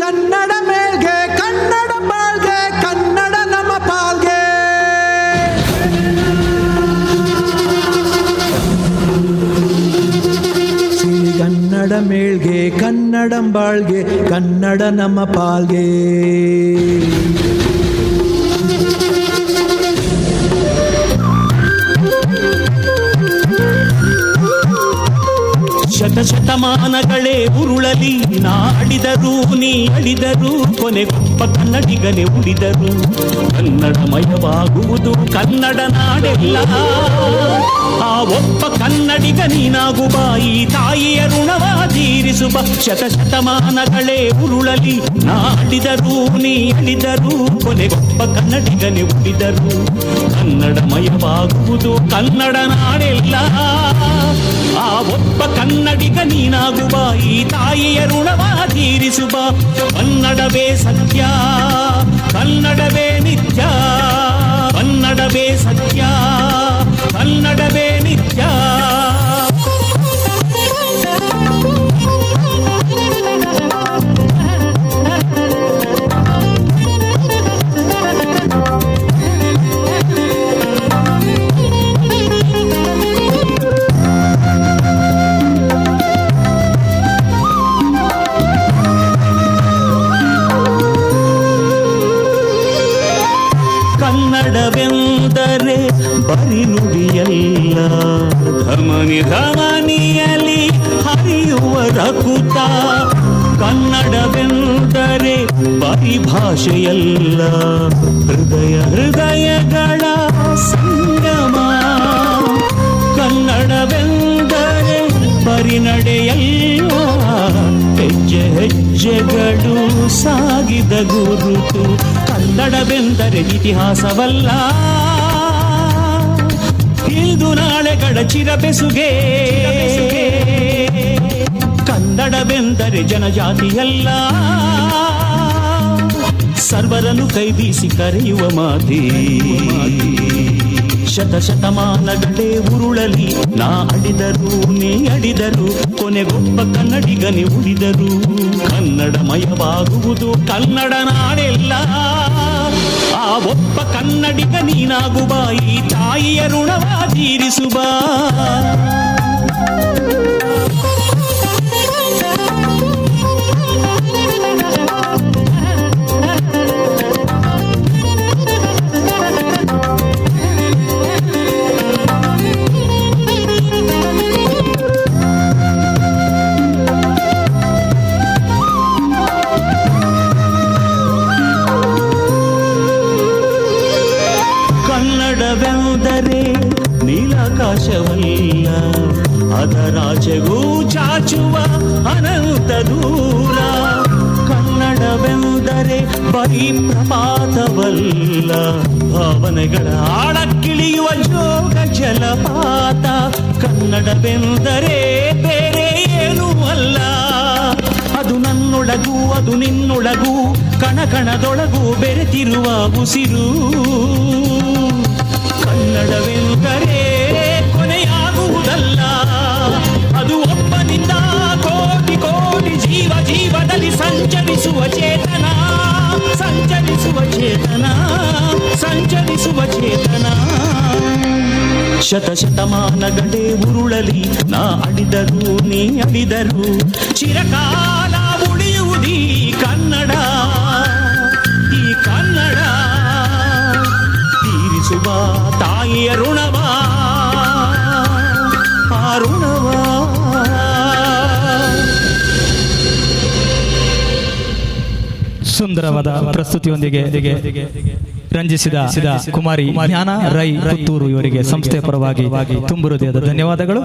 கன்னட மேல்கே கன்னட வாழ்க கன்னட நம பால்கே. கன்னட மேல்கே கன்னடம் வாழ்கே கன்னட நம பால்கே. ಶತಮಾನಗಳೇ ಉರುಳಲಿ ನಾಡಿದರು ನೀ ಅಳಿದರು ಕೊನೆಗೊಬ್ಬ ಕನ್ನಡಿಗನೆ ಉಳಿದರು ಕನ್ನಡಮಯವಾಗುವುದು ಕನ್ನಡ ನಾಡೆಲ್ಲ ಆ ಒಬ್ಬ ಕನ್ನಡಿಗ ನೀನಾಗುವ ಈ ತಾಯಿಯ ಋಣವ ತೀರಿಸುವ ಶತ ಶತಮಾನಗಳೇ ಉರುಳಲಿ ನಾಡಿದರು ನೀ ಅಳಿದರು ಕೊನೆಗೊಬ್ಬ ಕನ್ನಡಿಗನೆ ಉಳಿದರು ಕನ್ನಡಮಯವಾಗುವುದು ಕನ್ನಡ ನಾಡೆಲ್ಲ ಆ ಒಬ್ಬ ಕನ್ನಡಿಗ ನೀನಾಗುವ ಈ ತಾಯಿಯ ಋಣವ ತೀರಿಸುವ. ಕನ್ನಡವೇ ಸತ್ಯ ಕನ್ನಡವೇ ನಿತ್ಯ ಕನ್ನಡವೇ ಬರಿ ನುಡಿಯಲ್ಲ ಧಮನಿ ಧಮನಿಯಲ್ಲಿ ಹರಿಯುವ ರಕುತ. ಕನ್ನಡವೆಂದರೆ ಬರಿ ಭಾಷೆಯಲ್ಲ. ಹೃದಯ ಹೃದಯಗಳ ಸಂಗಮ. ಕನ್ನಡವೆಂದರೆ ಬರಿ ನಡೆಯಲ್ಲ ಹೆಜ್ಜೆ ಹೆಜ್ಜೆಗಳು ಸಾಗಿದ ಗುರುತು. ಕನ್ನಡವೆಂದರೆ ಇತಿಹಾಸವಲ್ಲ. ಇಂದು ನಾಳೆಗಳ ಚಿರಬೆಸುಗೆ ಕನ್ನಡವೆಂದರೆ ಜನಜಾತಿಯಲ್ಲ. ಸರ್ವರನ್ನು ಕೈಬೀಸಿ ಕರೆಯುವ ಮಾತಿ. ಶತ ಶತಮಾನಗಳೇ ಉರುಳಲಿ, ನಾ ಅಡಿದರು, ನೀ ಅಡಿದರು ಕೊನೆಗೊಬ್ಬ ಕನ್ನಡಿಗನೆ ಉಳಿದರು. ಕನ್ನಡಮಯವಾಗುವುದು ಕನ್ನಡ ನಾಡೆಲ್ಲ. ಆ ಒಬ್ಬ ಕನ್ನಡಿಗ ನೀನಾಗುವ ಈ ತಾಯಿಯ ಋಣವ ತೀರಿಸುವ ಕನ್ನಡವೆಂದರೆ ನೀಲಾಕಾಶವಲ್ಲ ಅದರಾಚೆಗೂ ಚಾಚುವ ಅನಂತ ದೂರ. ಕನ್ನಡವೆಂದರೆ ಬರೀ ಪ್ರಪಾತವಲ್ಲ, ಭಾವನೆಗಳ ಆಳಕ್ಕಿಳಿಯುವ ಜೋಗ ಜಲಪಾತ. ಕನ್ನಡವೆಂದರೆ ಬೇರೆ ಏನೂ ಅಲ್ಲ, ಅದು ನನ್ನೊಳಗೂ, ಅದು ನಿನ್ನೊಳಗೂ ಕಣ ಕಣದೊಳಗೂ ಬೆರೆತಿರುವ ಉಸಿರು. ಶತ ಶತಮಾನಗಳೇ ಉರುಳಲಿ. ನಾ ಅಡಿದರು ನೀ ಅಡಿದರು ಚಿರಕಾಲ ಉಳಿಯುವುದೀ ಕನ್ನಡ. ಈ ಕನ್ನಡ ತೀರಿಸುವ ತಾಯಿಯ ಋಣವ. ಆ ಋಣವ. ಸುಂದರವಾದ ಪ್ರಸ್ತುತಿಯೊಂದಿಗೆ ರಂಜಿಸಿದ ಕುಮಾರಿ ಜ್ಞಾನ ರೈ ಪುತ್ತೂರು ಇವರಿಗೆ ಸಂಸ್ಥೆಯ ಪರವಾಗಿ ತುಂಬು ಹೃದಯದ ಧನ್ಯವಾದಗಳು.